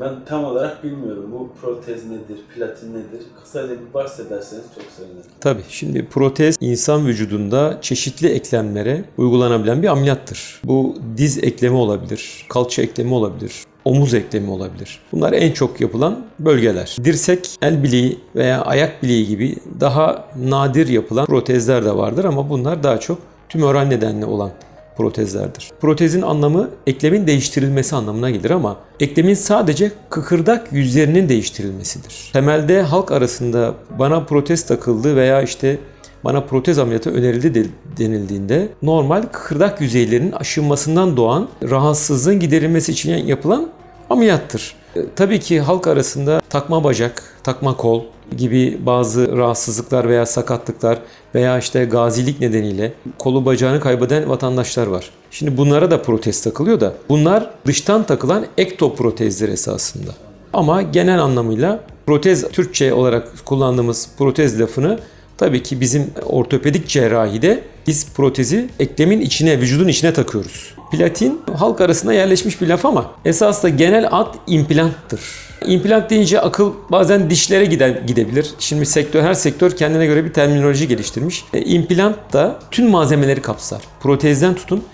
Ben tam olarak bilmiyorum bu protez nedir, platin nedir. Kısaca bir bahsederseniz çok sevinirim. Tabii şimdi protez insan vücudunda çeşitli eklemlere uygulanabilen bir ameliyattır. Bu diz eklemi olabilir, kalça eklemi olabilir, omuz eklemi olabilir. Bunlar en çok yapılan bölgeler. Dirsek, el bileği veya ayak bileği gibi daha nadir yapılan protezler de vardır ama bunlar daha çok tümöral nedenli olan protezlerdir. Protezin anlamı eklemin değiştirilmesi anlamına gelir ama eklemin sadece kıkırdak yüzlerinin değiştirilmesidir. Temelde halk arasında bana protez takıldı veya işte bana protez ameliyatı önerildi de- denildiğinde normal kıkırdak yüzeylerinin aşınmasından doğan rahatsızlığın giderilmesi için yapılan ameliyattır. E, Tabii ki halk arasında takma bacak, takma kol gibi bazı rahatsızlıklar veya sakatlıklar veya işte gazilik nedeniyle kolu bacağını kaybeden vatandaşlar var. Şimdi bunlara da protez takılıyor da bunlar dıştan takılan ektoprotezler esasında. Ama genel anlamıyla protez Türkçe olarak kullandığımız protez lafını tabii ki bizim ortopedik cerrahide biz protezi eklemin içine, vücudun içine takıyoruz. Platin halk arasında yerleşmiş bir laf ama esas da genel ad implanttır. İmplant deyince akıl bazen dişlere gider, gidebilir. Şimdi sektör her sektör kendine göre bir terminoloji geliştirmiş. E, implant da tüm malzemeleri kapsar. Protezden tutun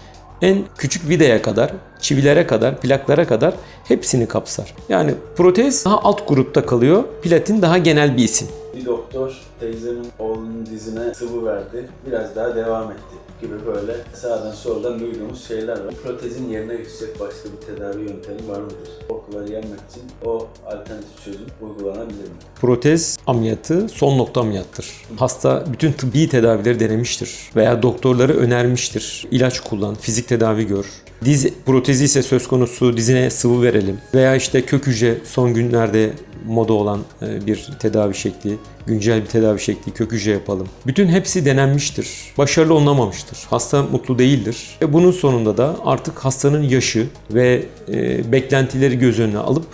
en küçük vidaya kadar, çivilere kadar, plaklara kadar hepsini kapsar. Yani protez daha alt grupta kalıyor. Platin daha genel bir isim. Bir doktor teyzemin oğlunun dizine sıvı verdi. Biraz daha devam etti gibi böyle sağdan soldan duyduğumuz şeyler var. Protezin yerine geçecek başka bir tedavi yöntemi var mıdır? Korkuları yenmek için o alternatif çözüm uygulanabilir mi? Protez ameliyatı son nokta ameliyattır. Hasta bütün tıbbi tedavileri denemiştir veya doktorları önermiştir. İlaç kullan, fizik tedavi gör. Diz protezi ise söz konusu dizine sıvı verelim veya işte kök hücre son günlerde moda olan e, bir tedavi şekli, güncel bir tedavi şekli kök hücre yapalım. Bütün hepsi denenmiştir. Başarılı olunamamıştır. Hasta mutlu değildir. Ve bunun sonunda da artık hastanın yaşı ve e, beklentileri göz önüne alıp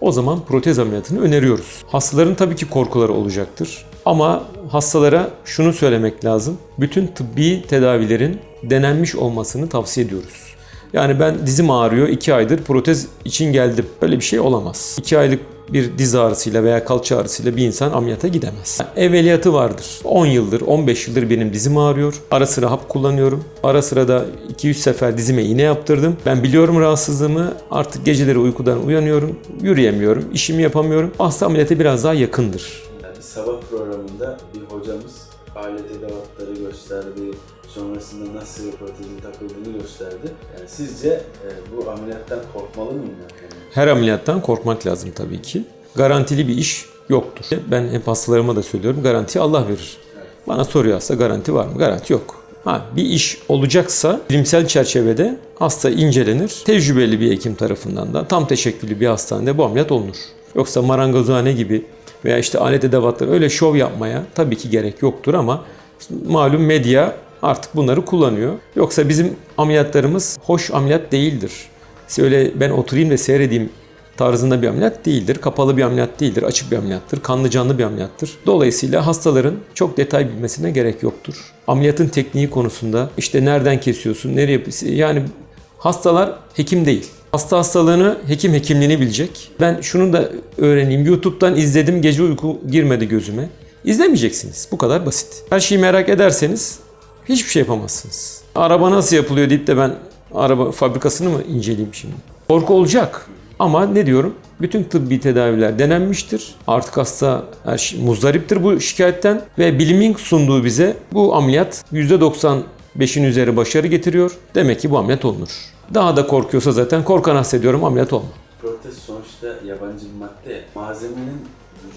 o zaman protez ameliyatını öneriyoruz. Hastaların tabii ki korkuları olacaktır. Ama hastalara şunu söylemek lazım. Bütün tıbbi tedavilerin denenmiş olmasını tavsiye ediyoruz. Yani ben dizim ağrıyor 2 aydır protez için geldim. Böyle bir şey olamaz. 2 aylık bir diz ağrısıyla veya kalça ağrısıyla bir insan ameliyata gidemez. Evveliyatı vardır. 10 yıldır, 15 yıldır benim dizim ağrıyor. Ara sıra hap kullanıyorum. Ara sıra da 2-3 sefer dizime iğne yaptırdım. Ben biliyorum rahatsızlığımı. Artık geceleri uykudan uyanıyorum. Yürüyemiyorum. işimi yapamıyorum. Hasta ameliyata biraz daha yakındır. Yani sabah programında bir hocamız alet edevatları gösterdi, sonrasında nasıl protezin takıldığını gösterdi. Yani sizce e, bu ameliyattan korkmalı mıyım yani? Her ameliyattan korkmak lazım tabii ki. Garantili bir iş yoktur. Ben hep hastalarıma da söylüyorum. Garanti Allah verir. Bana soruyor garanti var mı? Garanti yok. Ha, bir iş olacaksa bilimsel çerçevede hasta incelenir. Tecrübeli bir hekim tarafından da tam teşekküllü bir hastanede bu ameliyat olunur. Yoksa marangozhane gibi veya işte alet edevatları öyle şov yapmaya tabii ki gerek yoktur ama malum medya artık bunları kullanıyor. Yoksa bizim ameliyatlarımız hoş ameliyat değildir. Öyle ben oturayım da seyredeyim tarzında bir ameliyat değildir. Kapalı bir ameliyat değildir. Açık bir ameliyattır. Kanlı canlı bir ameliyattır. Dolayısıyla hastaların çok detay bilmesine gerek yoktur. Ameliyatın tekniği konusunda işte nereden kesiyorsun, nereye? Yani hastalar hekim değil. Hasta hastalığını, hekim hekimliğini bilecek. Ben şunu da öğreneyim. YouTube'dan izledim, gece uyku girmedi gözüme. İzlemeyeceksiniz. Bu kadar basit. Her şeyi merak ederseniz hiçbir şey yapamazsınız. Araba nasıl yapılıyor deyip de ben araba fabrikasını mı inceleyeyim şimdi? Korku olacak. Ama ne diyorum? Bütün tıbbi tedaviler denenmiştir. Artık hasta her şey muzdariptir bu şikayetten ve bilimin sunduğu bize bu ameliyat %95'in üzeri başarı getiriyor. Demek ki bu ameliyat olunur. Daha da korkuyorsa zaten korkan hissediyorum ameliyat olma. Protez sonuçta yabancı bir madde. Malzemenin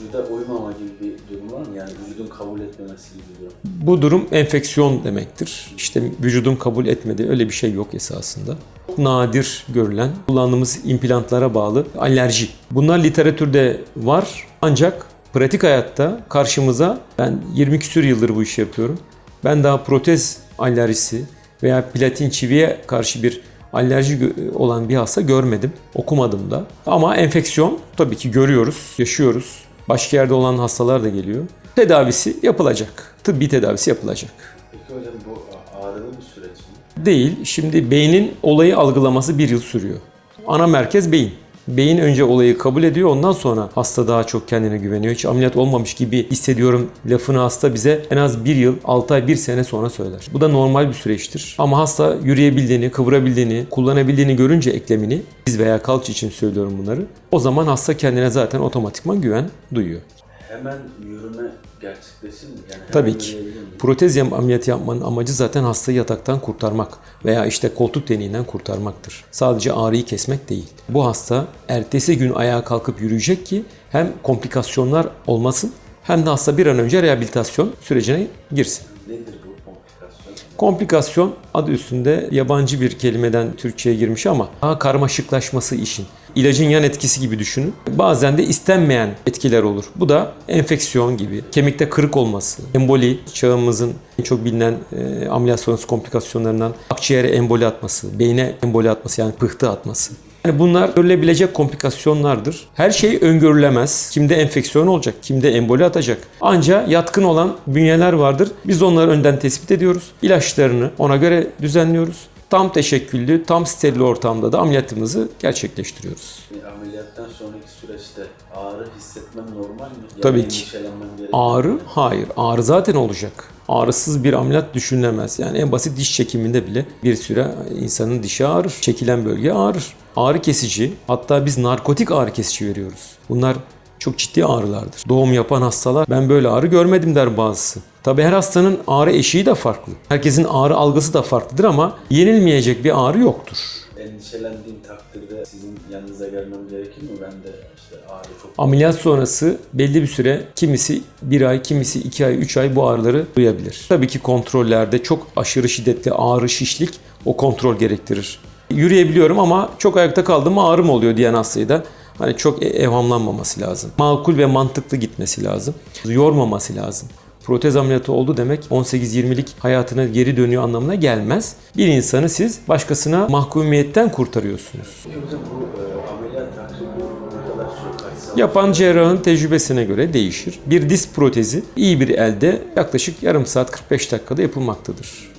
vücuda uymama gibi bir durum var mı? Yani vücudun kabul etmemesi gibi bir durum. Bu durum enfeksiyon demektir. İşte vücudun kabul etmediği öyle bir şey yok esasında. Çok nadir görülen kullandığımız implantlara bağlı alerji. Bunlar literatürde var ancak pratik hayatta karşımıza ben 20 küsür yıldır bu işi yapıyorum. Ben daha protez alerjisi veya platin çiviye karşı bir alerji olan bir hasta görmedim. Okumadım da. Ama enfeksiyon tabii ki görüyoruz, yaşıyoruz. Başka yerde olan hastalar da geliyor. Tedavisi yapılacak. Tıbbi tedavisi yapılacak. Peki hocam bu ağrılı bir süreç mi? Değil. Şimdi beynin olayı algılaması bir yıl sürüyor. Ana merkez beyin. Beyin önce olayı kabul ediyor ondan sonra hasta daha çok kendine güveniyor. Hiç ameliyat olmamış gibi hissediyorum lafını hasta bize en az bir yıl, 6 ay, 1 sene sonra söyler. Bu da normal bir süreçtir. Ama hasta yürüyebildiğini, kıvırabildiğini, kullanabildiğini görünce eklemini, biz veya kalç için söylüyorum bunları. O zaman hasta kendine zaten otomatikman güven duyuyor. Hemen yürüme gerçekleşir mi? Yani Tabii ki. Protez ameliyatı yapmanın amacı zaten hastayı yataktan kurtarmak veya işte koltuk deliğinden kurtarmaktır. Sadece ağrıyı kesmek değil. Bu hasta ertesi gün ayağa kalkıp yürüyecek ki hem komplikasyonlar olmasın hem de hasta bir an önce rehabilitasyon sürecine girsin. Nedir bu komplikasyon? Komplikasyon adı üstünde yabancı bir kelimeden Türkçe'ye girmiş ama daha karmaşıklaşması işin. İlacın yan etkisi gibi düşünün. Bazen de istenmeyen etkiler olur. Bu da enfeksiyon gibi, kemikte kırık olması, emboli, çağımızın en çok bilinen e, ameliyat sonrası komplikasyonlarından akciğere emboli atması, beyne emboli atması yani pıhtı atması. Yani bunlar görülebilecek komplikasyonlardır. Her şey öngörülemez. Kimde enfeksiyon olacak, kimde emboli atacak. Anca yatkın olan bünyeler vardır. Biz onları önden tespit ediyoruz. İlaçlarını ona göre düzenliyoruz. Tam teşekküllü, tam steril ortamda da ameliyatımızı gerçekleştiriyoruz. Yani ameliyattan sonraki süreçte ağrı hissetmem normal mi? Yani Tabii ki. Ağrı? Hayır. Ağrı zaten olacak. Ağrısız bir ameliyat düşünülemez. Yani en basit diş çekiminde bile bir süre insanın dişi ağrır. Çekilen bölge ağrır. Ağrı kesici, hatta biz narkotik ağrı kesici veriyoruz. Bunlar çok ciddi ağrılardır. Doğum yapan hastalar ben böyle ağrı görmedim der bazısı. Tabi her hastanın ağrı eşiği de farklı. Herkesin ağrı algısı da farklıdır ama yenilmeyecek bir ağrı yoktur. Endişelendiğim takdirde sizin yanınıza gelmem gerekir mi? Ben de işte ağrı çok... Ameliyat sonrası belli bir süre kimisi bir ay, kimisi iki ay, üç ay bu ağrıları duyabilir. Tabii ki kontrollerde çok aşırı şiddetli ağrı, şişlik o kontrol gerektirir. Yürüyebiliyorum ama çok ayakta kaldım ağrım oluyor diyen hastayı da hani çok e- evhamlanmaması lazım. Makul ve mantıklı gitmesi lazım. Yormaması lazım. Protez ameliyatı oldu demek 18-20'lik hayatına geri dönüyor anlamına gelmez. Bir insanı siz başkasına mahkumiyetten kurtarıyorsunuz. Yapan cerrahın tecrübesine göre değişir. Bir diz protezi iyi bir elde yaklaşık yarım saat 45 dakikada yapılmaktadır.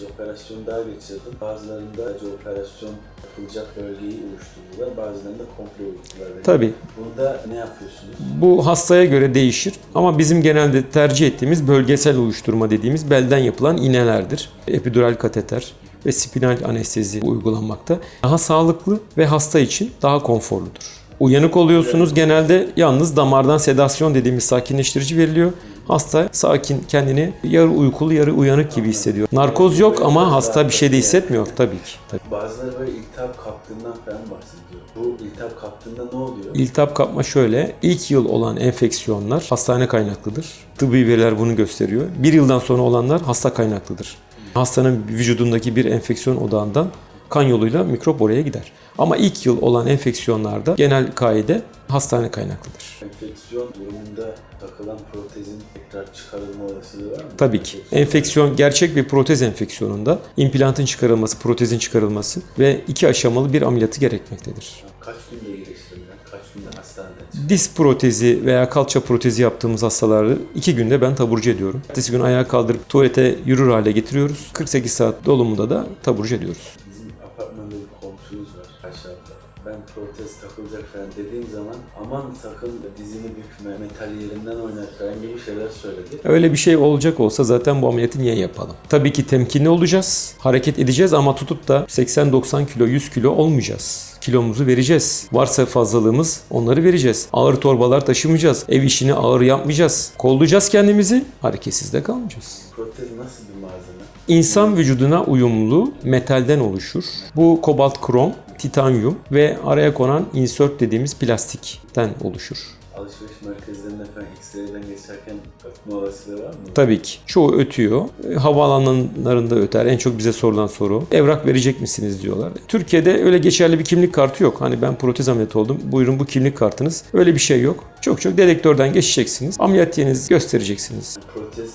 Birkaç operasyon daha geçirdim. Bazılarında acı operasyon yapılacak bölgeyi oluşturdular. Bazılarında komple oluşturdular. Tabii Bunda ne yapıyorsunuz? bu hastaya göre değişir ama bizim genelde tercih ettiğimiz bölgesel uyuşturma dediğimiz belden yapılan iğnelerdir. Epidural kateter ve spinal anestezi uygulanmakta. Daha sağlıklı ve hasta için daha konforludur. Uyanık oluyorsunuz genelde yalnız damardan sedasyon dediğimiz sakinleştirici veriliyor. Hasta sakin kendini yarı uykulu yarı uyanık gibi hissediyor. Narkoz yok ama hasta bir şey de hissetmiyor tabii ki. Tabii. Bazıları böyle iltihap kaptığından falan bahsediyor. Bu iltihap kaptığında ne oluyor? İltihap kapma şöyle. İlk yıl olan enfeksiyonlar hastane kaynaklıdır. Tıbbi veriler bunu gösteriyor. Bir yıldan sonra olanlar hasta kaynaklıdır. Hastanın vücudundaki bir enfeksiyon odağından kan yoluyla mikrop oraya gider. Ama ilk yıl olan enfeksiyonlarda genel kaide hastane kaynaklıdır. Enfeksiyon durumunda takılan protezin tekrar çıkarılma olasılığı var mı? Tabii ki. Enfeksiyon gerçek bir protez enfeksiyonunda implantın çıkarılması, protezin çıkarılması ve iki aşamalı bir ameliyatı gerekmektedir. Kaç günde iyileştirilen, kaç günde hastanede çıkıyor? Diz protezi veya kalça protezi yaptığımız hastaları iki günde ben taburcu ediyorum. Ertesi gün ayağa kaldırıp tuvalete yürür hale getiriyoruz. 48 saat dolumunda da taburcu ediyoruz. Bizim apartmanda bir komşumuz var aşağıda. Ben protez takılacak falan dediğim zaman aman sakın dizini bükme, metal yerinden oynat falan gibi şeyler söyledi. Öyle bir şey olacak olsa zaten bu ameliyatı niye yapalım? Tabii ki temkinli olacağız, hareket edeceğiz ama tutup da 80-90 kilo, 100 kilo olmayacağız. Kilomuzu vereceğiz. Varsa fazlalığımız onları vereceğiz. Ağır torbalar taşımayacağız. Ev işini ağır yapmayacağız. Kollayacağız kendimizi, hareketsiz de kalmayacağız. Protez nasıl bir malzeme? İnsan vücuduna uyumlu metalden oluşur. Bu kobalt krom, titanyum ve araya konan insert dediğimiz plastikten oluşur. Alışveriş merkezlerinde falan X-ray'den geçerken ötme olasılığı var mı? Tabii ki. Çoğu ötüyor. E, Havaalanlarında öter. En çok bize sorulan soru. Evrak verecek misiniz diyorlar. Türkiye'de öyle geçerli bir kimlik kartı yok. Hani ben protez ameliyatı oldum. Buyurun bu kimlik kartınız. Öyle bir şey yok. Çok çok dedektörden geçeceksiniz. Ameliyat yerinizi göstereceksiniz. Protez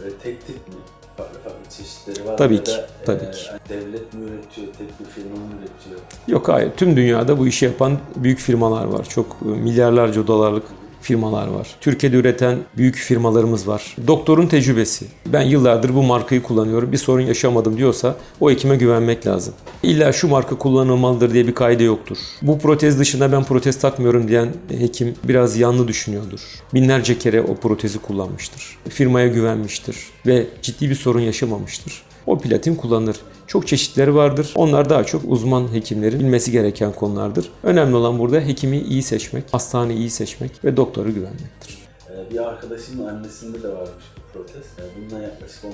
böyle tek tip mi? Farklı farklı çeşitleri var? Tabii ki, da, tabii e, ki. Devlet mi üretiyor, tek bir firma mı üretiyor? Yok hayır. Tüm dünyada bu işi yapan büyük firmalar var. Çok e, milyarlarca dolarlık firmalar var. Türkiye'de üreten büyük firmalarımız var. Doktorun tecrübesi. Ben yıllardır bu markayı kullanıyorum. Bir sorun yaşamadım diyorsa o hekime güvenmek lazım. İlla şu marka kullanılmalıdır diye bir kaide yoktur. Bu protez dışında ben protez takmıyorum diyen hekim biraz yanlı düşünüyordur. Binlerce kere o protezi kullanmıştır. Firmaya güvenmiştir ve ciddi bir sorun yaşamamıştır. O platin kullanılır. Çok çeşitleri vardır. Onlar daha çok uzman hekimlerin bilmesi gereken konulardır. Önemli olan burada hekimi iyi seçmek, hastaneyi iyi seçmek ve doktoru güvenmektir. Bir arkadaşımın annesinde de varmış bu protez. Ee, Bundan yaklaşık 15-16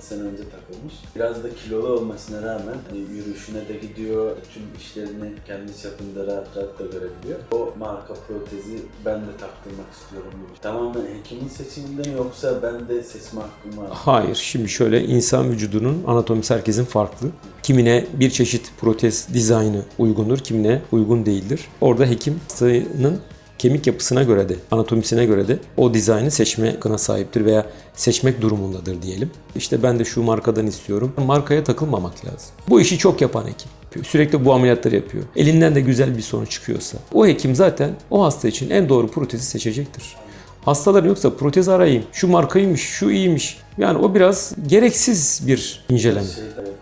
sene önce takılmış. Biraz da kilolu olmasına rağmen hani yürüyüşüne de gidiyor, tüm işlerini kendi çapında rahat rahat da görebiliyor. O marka protezi ben de taktırmak istiyorum. Tamamen hekimin seçiminden yoksa ben de seçme hakkım var. Hayır, şimdi şöyle insan vücudunun anatomisi herkesin farklı. Kimine bir çeşit protez dizaynı uygundur, kimine uygun değildir. Orada hekim hastanın kemik yapısına göre de, anatomisine göre de o dizaynı seçme hakkına sahiptir veya seçmek durumundadır diyelim. İşte ben de şu markadan istiyorum. Markaya takılmamak lazım. Bu işi çok yapan hekim. Sürekli bu ameliyatları yapıyor. Elinden de güzel bir sonuç çıkıyorsa o hekim zaten o hasta için en doğru protezi seçecektir. Hastaların yoksa protez arayayım, şu markaymış, şu iyiymiş. Yani o biraz gereksiz bir inceleme.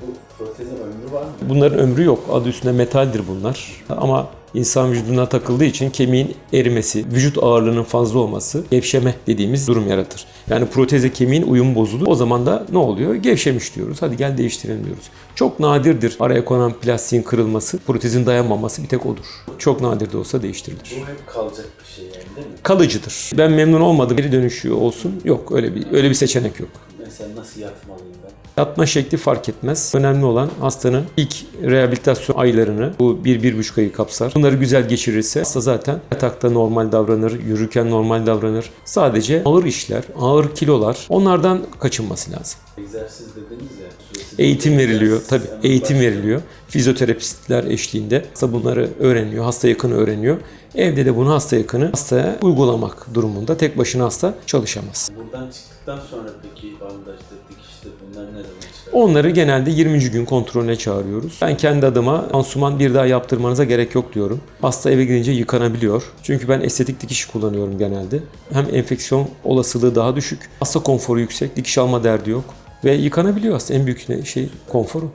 Bu protezin ömrü var mı? Bunların ömrü yok. Adı üstünde metaldir bunlar. Ama insan vücuduna takıldığı için kemiğin erimesi, vücut ağırlığının fazla olması gevşeme dediğimiz durum yaratır. Yani proteze kemiğin uyum bozulur. O zaman da ne oluyor? Gevşemiş diyoruz. Hadi gel değiştirelim diyoruz. Çok nadirdir araya konan plastiğin kırılması, protezin dayanmaması bir tek odur. Çok nadir de olsa değiştirilir. Bu hep kalacak bir şey yani değil mi? Kalıcıdır. Ben memnun olmadım, geri dönüşüyor olsun. Yok öyle bir öyle bir seçenek yok. Mesela nasıl yatmalıyım ben? Yatma şekli fark etmez. Önemli olan hastanın ilk rehabilitasyon aylarını, bu 1-1,5 ayı kapsar. Bunları güzel geçirirse hasta zaten yatakta normal davranır, yürürken normal davranır. Sadece ağır işler, ağır kilolar onlardan kaçınması lazım. Egzersiz dediniz ya. Eğitim veriliyor. Tabii eğitim veriliyor. Fizyoterapistler eşliğinde hasta bunları öğreniyor, hasta yakını öğreniyor. Evde de bunu hasta yakını hastaya uygulamak durumunda tek başına hasta çalışamaz. Buradan çıktıktan sonra peki bandajdır, dikiştir bunlar ne? Onları genelde 20. gün kontrolüne çağırıyoruz. Ben kendi adıma pansuman bir daha yaptırmanıza gerek yok diyorum. Hasta eve gidince yıkanabiliyor. Çünkü ben estetik dikiş kullanıyorum genelde. Hem enfeksiyon olasılığı daha düşük, hasta konforu yüksek, dikiş alma derdi yok. Ve yıkanabiliyor hasta. En büyük şey konforu.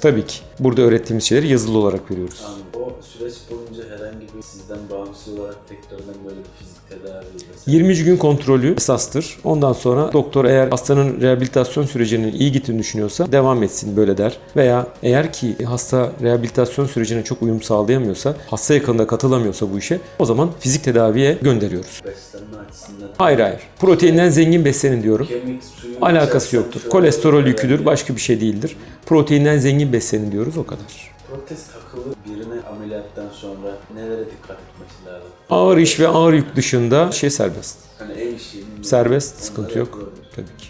Tabii ki. Burada öğrettiğimiz şeyleri yazılı olarak veriyoruz. Anladım. O süreç boyunca herhangi bir sizden bağımsız olarak tekrardan böyle bir fizik tedavi mesela 20. gün kontrolü esastır. Ondan sonra doktor eğer hastanın rehabilitasyon sürecinin iyi gittiğini düşünüyorsa devam etsin böyle der. Veya eğer ki hasta rehabilitasyon sürecine çok uyum sağlayamıyorsa, hasta yakınında katılamıyorsa bu işe o zaman fizik tedaviye gönderiyoruz. beslenme açısından Hayır hayır. Proteinden zengin beslenin diyorum. kemik suyu Alakası yoktur. Kolesterol yüküdür, başka bir şey değildir. Proteinden zengin beslenin diyoruz o kadar. Protez takılı birine ameliyattan sonra nelere dikkat etmesi lazım? Ağır iş ve ağır yük dışında şey serbest. Hani ev işi Serbest, sıkıntı yok. Tabii ki.